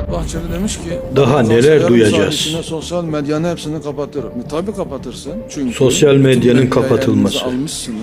Devlet Bahçeli demiş ki Daha "Sosyal neler duyacağız?" sosyal medyanın hepsini kapatırım. E, tabii kapatırsın. Çünkü Sosyal medyanın kapatılması.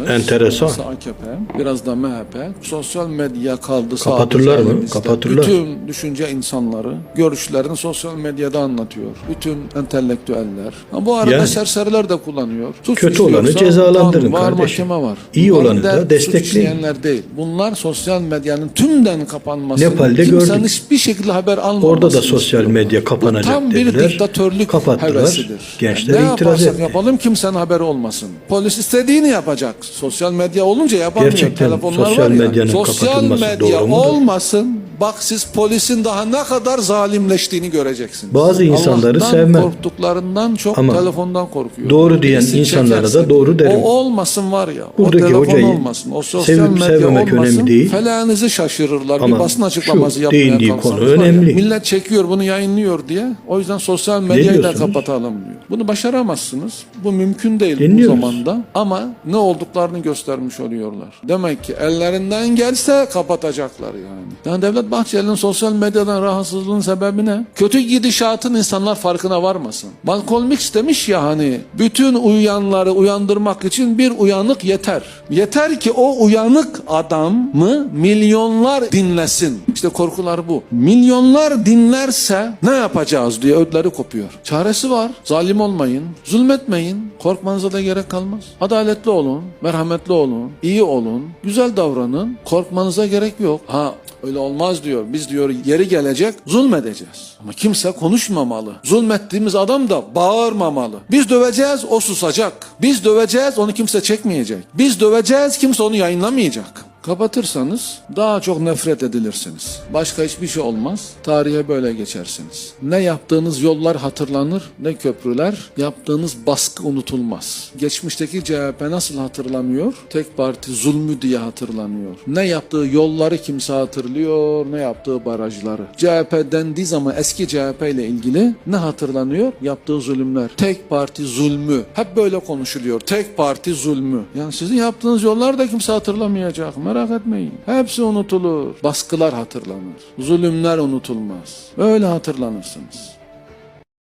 Enteresan. AKP, biraz da MHP. Sosyal medya kaldı Kapatırlar mı? Kapatırlar. Bütün düşünce insanları görüşlerini sosyal medyada anlatıyor. Bütün entelektüeller. Ha, bu arada Yani. serseriler de kullanıyor. Suç Kötü olanı cezalandırın var, kardeşim. mahkeme var. İyi Bunlar olanı da destekleyin. değil. Bunlar sosyal medyanın tümden kapanmasını Nepal'de kimsenin gördük. hiçbir şekilde haber almamasını Orada da sosyal medya kapanacak Bu tam bir dediler. diktatörlük Kapattılar. hevesidir. Gençler ne itiraz etti. yapalım kimsenin haberi olmasın. Polis istediğini yapacak. Sosyal medya olunca yapamıyor. Gerçekten Telefonlar sosyal medyanın Sosyal kapatılması medya doğru mudur? olmasın. Bak siz polisin daha ne kadar zalimleştiğini göreceksiniz. Bazı insanları Allah'tan sevmem. korktuklarından çok Ama telefondan korkuyor. doğru diyen Birisi insanlara da doğru derim. O olmasın var ya. Buradaki o telefon hocayı olmasın. O sosyal sevip medya sevmemek olmasın. önemli değil. Felağınızı şaşırırlar. Ama bir basın açıklaması yapmaya değindiği kalksanız konu var ya, önemli. millet çekiyor bunu yayınlıyor diye. O yüzden sosyal medyayı da kapatalım diyor. Bunu başaramazsınız. Bu mümkün değil Dinliyoruz. bu zamanda. Ama ne olduklarını göstermiş oluyorlar. Demek ki ellerinden gelse kapatacaklar yani. Yani Devlet Bahçeli'nin sosyal medyadan rahatsızlığın sebebi ne? Kötü gidişatın insanlar farkına varmasın. Malcolm X demiş ya hani bütün uyuyanları uyandırmak için bir uyanık yeter. Yeter ki o uyanık adamı milyonlar dinlesin. İşte korkular bu. Milyonlar dinlerse ne yapacağız diye ödleri kopuyor. Çaresi var. Zalim olmayın. Zulmetmeyin. Korkmanıza da gerek kalmaz. Adaletli olun. Merhametli olun. iyi olun. Güzel davranın. Korkmanıza gerek yok. Ha Öyle olmaz diyor. Biz diyor yeri gelecek zulmedeceğiz. Ama kimse konuşmamalı. Zulmettiğimiz adam da bağırmamalı. Biz döveceğiz o susacak. Biz döveceğiz onu kimse çekmeyecek. Biz döveceğiz kimse onu yayınlamayacak. Kapatırsanız daha çok nefret edilirsiniz. Başka hiçbir şey olmaz. Tarihe böyle geçersiniz. Ne yaptığınız yollar hatırlanır ne köprüler. Yaptığınız baskı unutulmaz. Geçmişteki CHP nasıl hatırlanıyor? Tek parti zulmü diye hatırlanıyor. Ne yaptığı yolları kimse hatırlıyor ne yaptığı barajları. CHP dendiği zaman eski CHP ile ilgili ne hatırlanıyor? Yaptığı zulümler. Tek parti zulmü. Hep böyle konuşuluyor. Tek parti zulmü. Yani sizin yaptığınız yollar da kimse hatırlamayacak. Merak etmeyin. Hepsi unutulur. Baskılar hatırlanır. Zulümler unutulmaz. Öyle hatırlanırsınız.